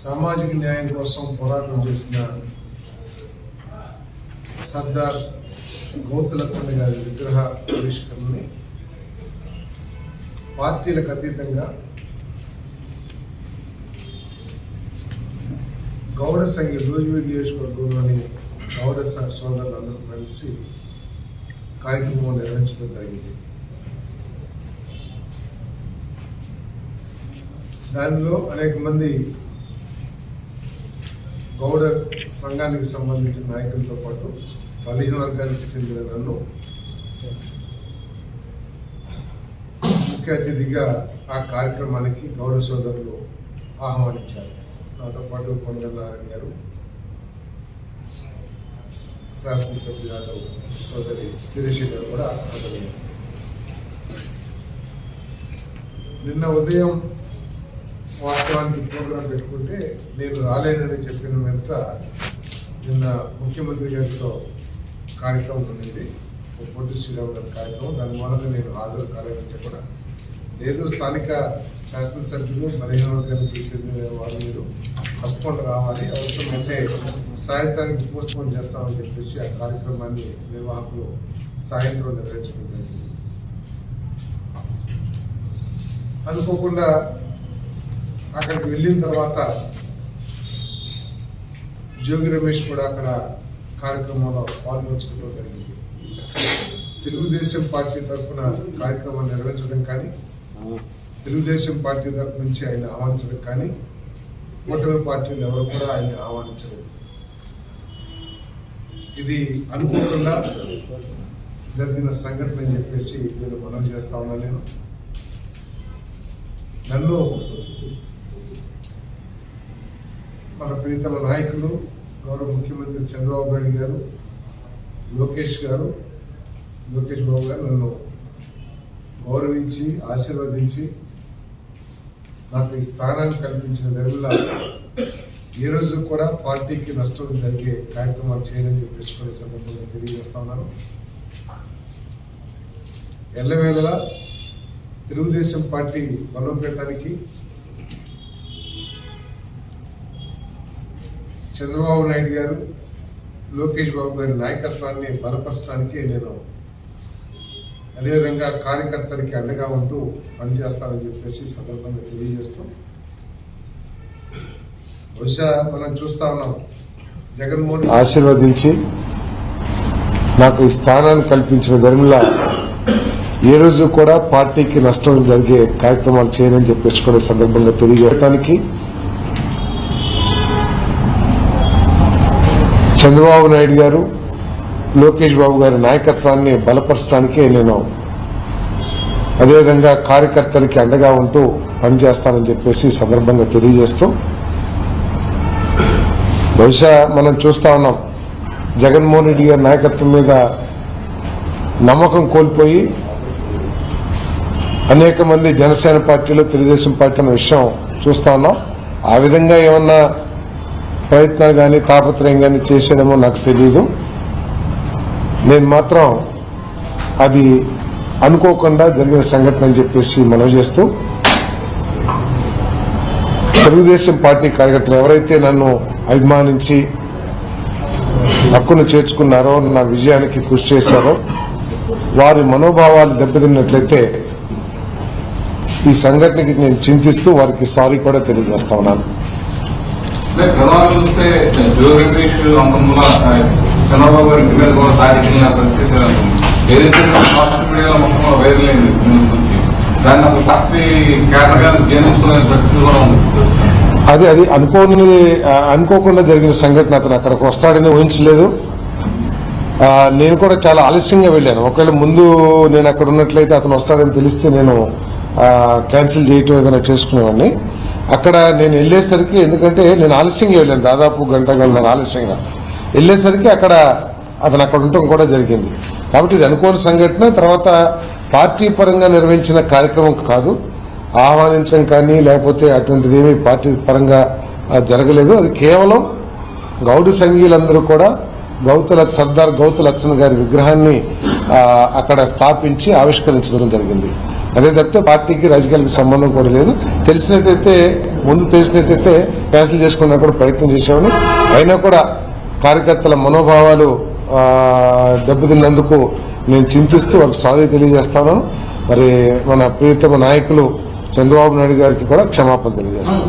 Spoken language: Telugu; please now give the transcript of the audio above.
సామాజిక న్యాయం కోసం పోరాటం చేసిన సర్దార్ గోతులక్ష్మి గారి విగ్రహ ఆవిష్కరణని పార్టీలకు అతీతంగా గౌడ సంఘ రోజువీ నియోజకవర్గంలోని గౌడ సోదరులందరూ కలిసి కార్యక్రమం నిర్వహించడం జరిగింది. దానిలో అనేక మంది గౌడ సంఘానికి సంబంధించిన నాయకులతో పాటు బలహీన వర్గానికి చెందిన నన్ను ముఖ్య అతిథిగా ఆ కార్యక్రమానికి గౌడ సోదరులు ఆహ్వానించారు. నాతో పాటు కొండనారాయణ గారు శాసనసభ్యురాలు సోదరి శిరీష గారు కూడా హాజరయ్యారు. నిన్న ఉదయం వాస్తవానికి ప్రోగ్రాం పెట్టుకుంటే నేను రాలేనని చెప్పిన వెంట నిన్న ముఖ్యమంత్రి గారితో కార్యక్రమం ఉండింది ఒక పొట్టి శ్రీరామ్ గారి కార్యక్రమం. దాని మూలంగా నేను హాజరు కాలేదంటే కూడా లేదు స్థానిక శాసనసభ్యులు బలహీన గారికి చెందిన వాళ్ళు మీరు తప్పకుండా రావాలి. అవసరమైతే సాయంత్రానికి పోస్ట్ పోన్ చేస్తామని చెప్పేసి ఆ కార్యక్రమాన్ని నిర్వాహకులు సాయంత్రం నిర్వహించడం జరిగింది. అనుకోకుండా అక్కడికి వెళ్ళిన తర్వాత జోగి రమేష్ కూడా అక్కడ కార్యక్రమంలో పాల్గొంచుకోవడం జరిగింది. తెలుగుదేశం పార్టీ తరఫున కార్యక్రమం నిర్వహించడం కానీ తెలుగుదేశం పార్టీ తరఫు నుంచి ఆయన ఆహ్వానించడం కానీ కూటమి పార్టీలు ఎవరు కూడా ఆయన ఆహ్వానించలేదు. ఇది అనుకోకుండా జరిగిన సంఘటన అని చెప్పేసి నేను మనం చేస్తా ఉన్నాను నేను. నన్ను మన ప్రీతమ నాయకులు గౌరవ ముఖ్యమంత్రి చంద్రబాబు నాయుడు గారు లోకేష్ గారు లోకేష్ బాబు గారు నన్ను గౌరవించి ఆశీర్వదించి నాకు ఈ స్థానాన్ని కల్పించిన ధరల ఈ రోజు కూడా పార్టీకి నష్టం జరిగే కార్యక్రమాలు చేయని చెప్పేసుకునే సందర్భంగా తెలియజేస్తా ఉన్నాను. ఎల్లవేళలా తెలుగుదేశం పార్టీ బలోపేతానికి చంద్రబాబు నాయుడు గారు లోకేష్ బాబు గారి నాయకత్వాన్ని బలపరచడానికి నేను అదేవిధంగా కార్యకర్తలకి అండగా ఉంటూ పనిచేస్తానని చెప్పేసి సందర్భంగా తెలియజేస్తూ బహుశా మనం చూస్తా ఉన్నాం. జగన్మోహన్ ఆశీర్వదించి నాకు ఈ స్థానాన్ని కల్పించిన ధర్మిల ఏ రోజు కూడా పార్టీకి నష్టం జరిగే కార్యక్రమాలు చేయనని చెప్పేసి కూడా సందర్భంగా తెలియజేయడానికి చంద్రబాబు నాయుడు గారు లోకేష్ బాబు గారి నాయకత్వాన్ని బలపరచడానికే నేను అదేవిధంగా కార్యకర్తలకి అండగా ఉంటూ పనిచేస్తానని చెప్పేసి సందర్భంగా తెలియజేస్తూ బహుశా మనం చూస్తా ఉన్నాం జగన్మోహన్ రెడ్డి గారి నాయకత్వం మీద నమ్మకం కోల్పోయి అనేక మంది జనసేన పార్టీలో తెలుగుదేశం పార్టీ అనే విషయం చూస్తా ఉన్నాం. ఆ విధంగా ఏమన్నా ప్రయత్నాలు కానీ తాపత్రయం కానీ చేశానేమో నాకు తెలియదు నేను మాత్రం అది అనుకోకుండా జరిగిన సంఘటన అని చెప్పేసి మనవి చేస్తూ తెలుగుదేశం పార్టీ కార్యకర్తలు ఎవరైతే నన్ను అభిమానించి హక్కును చేర్చుకున్నారో నా విజయానికి కృషి చేశారో వారి మనోభావాలు దెబ్బతిన్నట్లయితే ఈ సంఘటనకి నేను చింతిస్తూ వారికి సారీ కూడా తెలియజేస్తా ఉన్నాను. అంటే గతంలో చూస్తే జో చంద్రబాబు గారి ఇంటి మీద కూడా దాడికి పరిస్థితి ఏదైతే సోషల్ మీడియాలో మొత్తం వైరల్ అయింది గురించి దాన్ని ఒక పార్టీ కారణంగా జీర్ణించుకునే పరిస్థితి కూడా ఉంది. అది అది అనుకోని అనుకోకుండా జరిగిన సంఘటన అతను అక్కడికి వస్తాడని ఊహించలేదు. నేను కూడా చాలా ఆలస్యంగా వెళ్ళాను. ఒకవేళ ముందు నేను అక్కడ ఉన్నట్లయితే అతను వస్తాడని తెలిస్తే నేను క్యాన్సిల్ చేయటం ఏదైనా చేసుకునేవాడిని. అక్కడ నేను వెళ్ళేసరికి ఎందుకంటే నేను ఆలస్యంగా వెళ్ళాను దాదాపు గంట గంట ఆలస్యంగా. వెళ్ళేసరికి అక్కడ అతను అక్కడ ఉండటం కూడా జరిగింది. కాబట్టి ఇది అనుకోని సంఘటన. తర్వాత పార్టీ పరంగా నిర్వహించిన కార్యక్రమం కాదు. ఆహ్వానించడం కానీ లేకపోతే అటువంటిది ఏమీ పార్టీ పరంగా జరగలేదు. అది కేవలం గౌడు సంఘీయులందరూ కూడా గౌతుల సర్దార్ గౌతు లచ్చన్ గారి విగ్రహాన్ని అక్కడ స్థాపించి ఆవిష్కరించడం జరిగింది. అదే తప్పితే పార్టీకి రాజకీయాలకు సంబంధం కూడా లేదు. తెలిసినట్టయితే ముందు తెలిసినట్టయితే క్యాన్సిల్ చేసుకున్నా కూడా ప్రయత్నం చేశామని అయినా కూడా కార్యకర్తల మనోభావాలు దెబ్బతిన్నందుకు నేను చింతిస్తూ వాళ్ళకి సారీ తెలియజేస్తాను. మరి మన ప్రియతమ నాయకులు చంద్రబాబు నాయుడు గారికి కూడా క్షమాపణ తెలియజేస్తాను.